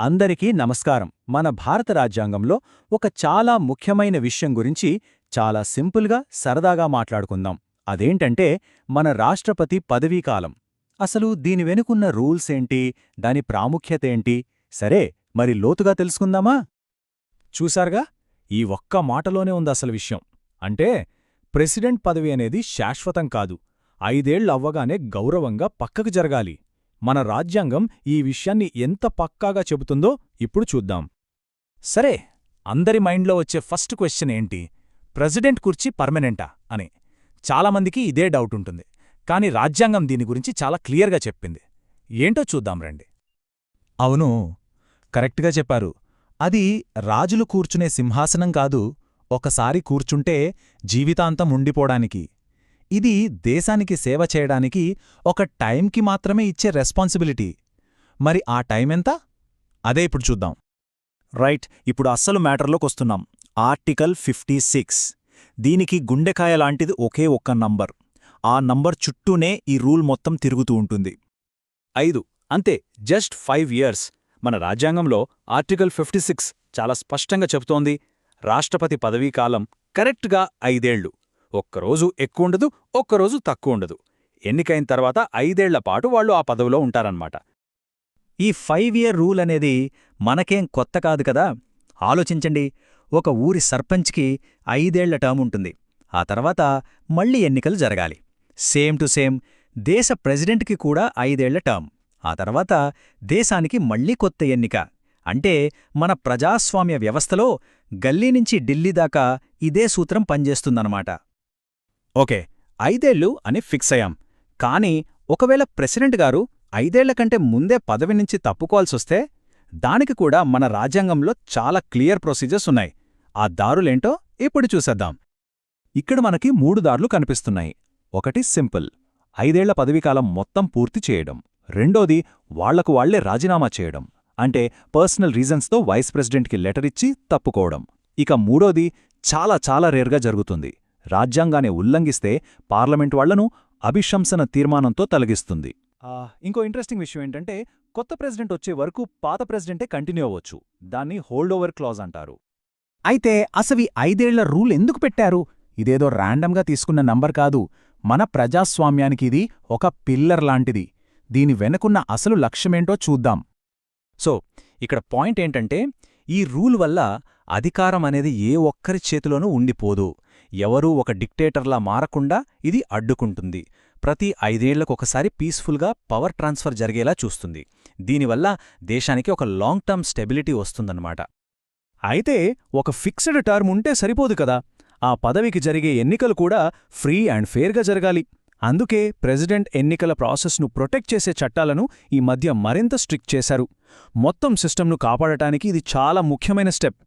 అందరికీ నమస్కారం. మన భారత రాజ్యాంగంలో ఒక చాలా ముఖ్యమైన విషయం గురించి చాలా సింపుల్గా సరదాగా మాట్లాడుకుందాం. అదేంటంటే మన రాష్ట్రపతి పదవీకాలం అసలు దీని వెనుకున్న రూల్స్ ఏంటి? దాని ప్రాముఖ్యత ఏంటి? సరే మరి లోతుగా తెలుసుకుందామా? చూశారుగా? ఈ ఒక్క మాటలోనే ఉంది అసలు విషయం. అంటే ప్రెసిడెంట్ పదవి అనేది శాశ్వతం కాదు. ఐదేళ్ళవ్వగానే గౌరవంగా పక్కకు జరగాలి. మన రాజ్యాంగం ఈ విషయాన్ని ఎంత పక్కాగా చెబుతుందో ఇప్పుడు చూద్దాం. సరే అందరి మైండ్లో వచ్చే ఫస్ట్ క్వశ్చన్ ఏంటి? ప్రెసిడెంట్ కుర్చీ పర్మనెంటా? అని. చాలామందికి ఇదే డౌట్ ఉంటుంది. కాని రాజ్యాంగం దీని గురించి చాలా క్లియర్గా చెప్పింది. ఏంటో చూద్దాం రండి. అవును కరెక్ట్గా చెప్పారు. అది రాజులు కూర్చునే సింహాసనం కాదు ఒకసారి కూర్చుంటే జీవితాంతం ఉండిపోడానికి ఇది దేశానికి సేవ చేయడానికి ఒక టైంకి మాత్రమే ఇచ్చే రెస్పాన్సిబిలిటీ. మరి ఆ టైం ఎంత? అదే ఇప్పుడు చూద్దాం. రైట్ ఇప్పుడు అస్సలు మ్యాటర్లోకొస్తున్నాం ఆర్టికల్ ఫిఫ్టీ సిక్స్. దీనికి గుండెకాయ లాంటిది ఒకే ఒక్క నంబర్. ఆ నంబర్ చుట్టూనే ఈ రూల్ మొత్తం తిరుగుతూ ఉంటుంది. ఐదు అంతే జస్ట్ ఫైవ్ ఇయర్స్. మన రాజ్యాంగంలో ఆర్టికల్ ఫిఫ్టీ సిక్స్ చాలా స్పష్టంగా చెబుతోంది. రాష్ట్రపతి పదవీకాలం కరెక్ట్గా ఐదేళ్ళు ఒక్కరోజు ఎక్కువుండదు ఒక్కరోజు తక్కువుండదు. ఎన్నికైన తర్వాత ఐదేళ్ళ పాటు వాళ్ళు ఆ పదవిలో ఉంటారన్నమాట. ఈ ఫైవ్ ఇయర్ రూల్ అనేది మనకేం కొత్త కాదు కదా? ఆలోచించండి. ఒక ఊరి సర్పంచ్కి ఐదేళ్ళ టర్మ్ ఉంటుంది. ఆ తర్వాత మళ్ళీ ఎన్నికలు జరగాలి. సేమ్ టు సేమ్ దేశ ప్రెసిడెంట్కి కూడా ఐదేళ్ళ టర్మ్. ఆ తర్వాత దేశానికి మళ్ళీ కొత్త ఎన్నిక. అంటే మన ప్రజాస్వామ్య వ్యవస్థలో గల్లీ నుంచి ఢిల్లీ దాకా ఇదే సూత్రం పనిచేస్తుందన్నమాట. ఓకే ఐదేళ్ళు అని ఫిక్స్ అయ్యాం. కానీ ఒకవేళ ప్రెసిడెంట్ గారు ఐదేళ్ళ కంటే ముందే పదవి నుంచి తప్పుకోవాల్సొస్తే దానికి కూడా మన రాజ్యాంగంలో చాలా క్లియర్ ప్రొసీజర్స్ ఉన్నాయి. ఆ దారులేంటో ఇప్పుడు చూసేద్దాం. ఇక్కడ మనకి మూడు దారులు కనిపిస్తున్నాయి. ఒకటి సింపుల్ ఐదేళ్ళ పదవీకాలం మొత్తం పూర్తి చేయడం. రెండోది వాళ్ళకు వాళ్ళే రాజీనామా చేయడం. అంటే పర్సనల్ రీజన్స్తో వైస్ ప్రెసిడెంట్కి లెటర్ ఇచ్చి తప్పుకోవడం. ఇక మూడోది చాలా చాలా రేర్గా జరుగుతుంది. రాజ్యాంగాన్ని ఉల్లంఘిస్తే పార్లమెంట్ వాళ్ళను అభిశంసన తీర్మానంతో తొలగిస్తుంది. ఇంకో ఇంట్రెస్టింగ్ విషయం ఏంటంటే కొత్త ప్రెసిడెంట్ వచ్చే వరకు పాత ప్రెసిడెంటే కంటిన్యూ అవ్వచ్చు. దాన్ని హోల్డ్ ఓవర్ క్లాజ్ అంటారు. అయితే అసవి ఐదేళ్ళ రూల్ ఎందుకు పెట్టారు? ఇదేదో ర్యాండమ్గా తీసుకున్న నంబర్ కాదు. మన ప్రజాస్వామ్యానికి ఇది ఒక పిల్లర్ లాంటిది. దీని వెనకున్న అసలు లక్ష్యమేంటో చూద్దాం. సో ఇక్కడ పాయింట్ ఏంటంటే ఈ రూల్ వల్ల అధికారం అనేది ఏ ఒక్కరి చేతిలోనూ ఉండిపోదు. ఎవరూ ఒక డిక్టేటర్లా మారకుండా ఇది అడ్డుకుంటుంది. ప్రతి ఐదేళ్ళకొకసారి పీస్ఫుల్గా పవర్ ట్రాన్స్ఫర్ జరిగేలా చూస్తుంది. దీనివల్ల దేశానికి ఒక లాంగ్ టర్మ్ స్టెబిలిటీ వస్తుందన్నమాట. అయితే ఒక ఫిక్స్డ్ టర్మ్ ఉంటే సరిపోదు కదా. ఆ పదవికి జరిగే ఎన్నికలు కూడా ఫ్రీ అండ్ ఫేర్గా జరగాలి. అందుకే ప్రెసిడెంట్ ఎన్నికల ప్రాసెస్ను ప్రొటెక్ట్ చేసే చట్టాలను ఈ మధ్య మరింత స్ట్రిక్ట్ చేశారు. మొత్తం సిస్టమ్ను కాపాడటానికి ఇది చాలా ముఖ్యమైన స్టెప్.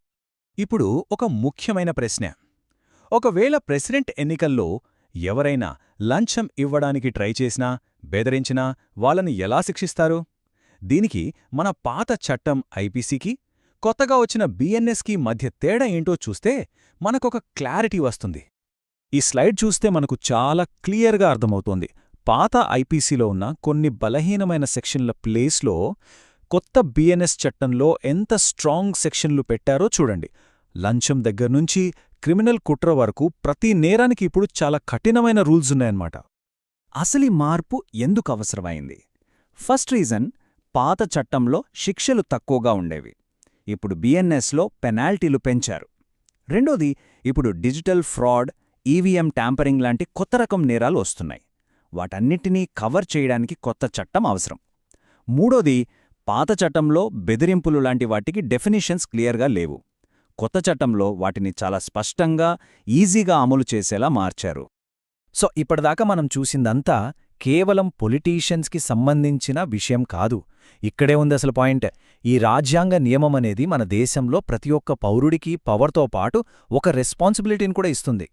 ఇప్పుడు ఒక ముఖ్యమైన ప్రశ్న. ఒకవేళ ప్రెసిడెంట్ ఎన్నికల్లో ఎవరైనా లంచం ఇవ్వడానికి ట్రై చేసినా బెదిరించినా వాళ్ళని ఎలా శిక్షిస్తారు? దీనికి మన పాత చట్టం ఐపీసీకి కొత్తగా వచ్చిన బీఎన్ఎస్కి మధ్య తేడా ఏంటో చూస్తే మనకొక క్లారిటీ వస్తుంది. ఈ స్లైడ్ చూస్తే మనకు చాలా క్లియర్గా అర్థమవుతోంది. పాత ఐపీసీలో ఉన్న కొన్ని బలహీనమైన సెక్షన్ల ప్లేస్లో కొత్త బిఎన్ఎస్ చట్టంలో ఎంత స్ట్రాంగ్ సెక్షన్లు పెట్టారో చూడండి. లంచం దగ్గర్నుంచి క్రిమినల్ కుట్ర వరకు ప్రతి నేరానికి ఇప్పుడు చాలా కఠినమైన రూల్స్ ఉన్నాయన్నమాట. అసలి మార్పు ఎందుకు అవసరమైంది? ఫస్ట్ రీజన్ పాత చట్టంలో శిక్షలు తక్కువగా ఉండేవి. ఇప్పుడు బిఎన్ఎస్లో పెనాల్టీలు పెంచారు. రెండోది ఇప్పుడు డిజిటల్ ఫ్రాడ్ ఈవీఎం ట్యాంపరింగ్ లాంటి కొత్త రకం నేరాలు వస్తున్నాయి. వాటన్నిటినీ కవర్ చేయడానికి కొత్త చట్టం అవసరం. మూడోది పాత చట్టంలో బెదిరింపులు లాంటి వాటికి డెఫినిషన్స్ క్లియర్గా లేవు. కొత్త చట్టంలో వాటిని చాలా స్పష్టంగా ఈజీగా అమలు చేసేలా మార్చారు. సో ఇప్పటిదాకా మనం చూసిందంతా కేవలం పొలిటీషియన్స్కి సంబంధించిన విషయం కాదు. ఇక్కడే ఉంది అసలు పాయింట్. ఈ రాజ్యాంగ నియమమనేది మన దేశంలో ప్రతి ఒక్క పౌరుడికి పవర్తో పాటు ఒక రెస్పాన్సిబిలిటీని కూడా ఇస్తుంది.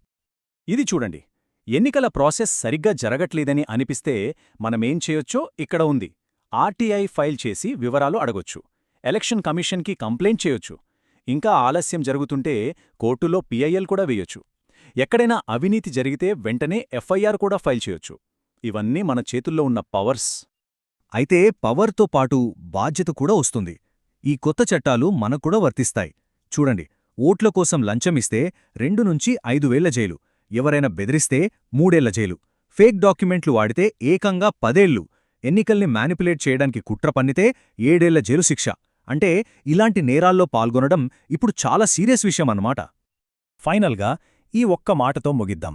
ఇది చూడండి. ఎన్నికల ప్రాసెస్ సరిగ్గా జరగట్లేదని అనిపిస్తే మనమేం చేయొచ్చో ఇక్కడ ఉంది. ఆర్టీఐ ఫైల్ చేసి వివరాలు అడగొచ్చు. ఎలక్షన్ కమిషన్కి కంప్లైంట్ చేయొచ్చు. ఇంకా ఆలస్యం జరుగుతుంటే కోర్టులో పిఐఎల్ కూడా వేయొచ్చు. ఎక్కడైనా అవినీతి జరిగితే వెంటనే ఎఫ్ఐఆర్ కూడా ఫైల్ చేయొచ్చు. ఇవన్నీ మన చేతుల్లో ఉన్న పవర్స్. అయితే పవర్తో పాటు బాధ్యత కూడా వస్తుంది. ఈ కొత్త చట్టాలు మనకూడా వర్తిస్తాయి. చూడండి ఓట్ల కోసం లంచమిస్తే రెండు నుంచి ఐదు వేళ్ళ జైలు. ఎవరైనా బెదిరిస్తే మూడేళ్ళ జైలు. ఫేక్ డాక్యుమెంట్లు వాడితే ఏకంగా పదేళ్ళు. ఎన్నికల్ని మ్యానిపులేట్ చేయడానికి కుట్ర పన్నితే ఏడేళ్ళ జైలు శిక్ష. అంటే ఇలాంటి నేరాల్లో పాల్గొనడం ఇప్పుడు చాలా సీరియస్ విషయం అన్నమాట. ఫైనల్గా ఈ ఒక్క మాటతో ముగిద్దాం.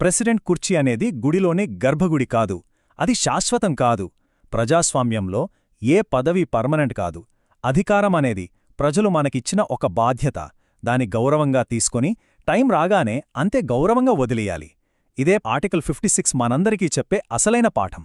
ప్రెసిడెంట్ కుర్చీ అనేది గుడిలోనే గర్భగుడి కాదు. అది శాశ్వతం కాదు. ప్రజాస్వామ్యంలో ఏ పదవి పర్మనెంట్ కాదు. అధికారం అనేది ప్రజలు మనకిచ్చిన ఒక బాధ్యత. దాని గౌరవంగా తీసుకొని టైం రాగానే అంతే గౌరవంగా వదిలేయాలి. ఇదే ఆర్టికల్ ఫిఫ్టీ మనందరికీ చెప్పే అసలైన పాఠం.